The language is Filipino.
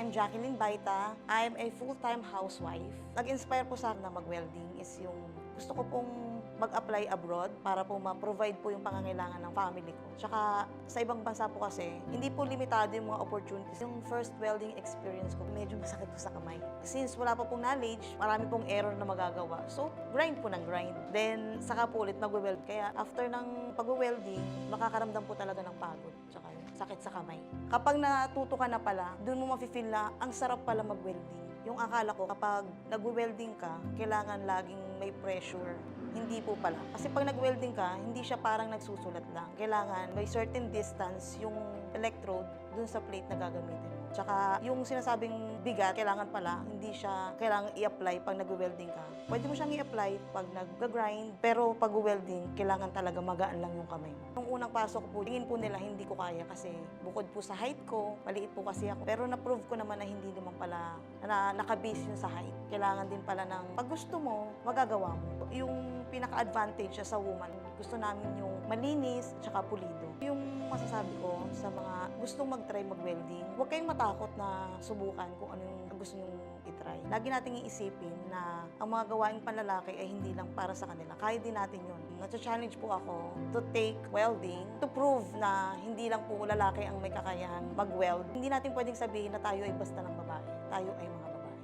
I'm Jacqueline Baita. I'm a full-time housewife. Nag-inspire po sa akin na mag-welding is yung gusto ko pong mag-apply abroad para po ma-provide po yung pangangailangan ng family ko. Tsaka sa ibang bansa po kasi, hindi po limitado yung mga opportunities. Yung first welding experience ko, medyo masakit po sa kamay. Since wala pa pong knowledge, marami pong error na magagawa. So, grind po ng grind. Then, saka po ulit mag-weld. Kaya after ng pag-welding, makakaramdam po talaga ng pagod. Tsaka sakit sa kamay. Kapag natuto ka na pala, dun mo mafe-feel na ang sarap pala mag-welding. Yung akala ko, kapag nag-welding ka, kailangan laging may pressure. Hindi po pala. Kasi pag nag-welding ka, hindi siya parang nagsusulat lang. Kailangan may certain distance yung electrode dun sa plate na gagamitin. Tsaka yung sinasabing bigat, kailangan pala, hindi siya kailangan i-apply pag nag-welding ka. Pwede mo siyang i-apply pag nag-grind, pero pag welding, kailangan talaga magaan lang yung kamay mo. Nung unang pasok po, tingin po nila hindi ko kaya kasi bukod po sa height ko, maliit po kasi ako. Pero na-prove ko naman na hindi naman pala na nakabase yun sa height. Kailangan din pala ng pag gusto mo, magagawa mo. Yung pinaka-advantage sa woman, gusto namin yung malinis, tsaka pulido. Yung masasabi ko sa mga gustong mag-try mag-welding, huwag kayong matakot na subukan kung ano yung gusto nyong itry. Lagi nating iisipin na ang mga gawaing panlalaki ay hindi lang para sa kanila. Kaya din natin yun. Nasa-challenge po ako to take welding to prove na hindi lang po lalaki ang may kakayahan mag-weld. Hindi natin pwedeng sabihin na tayo ay basta ng babae. Tayo ay mga babae.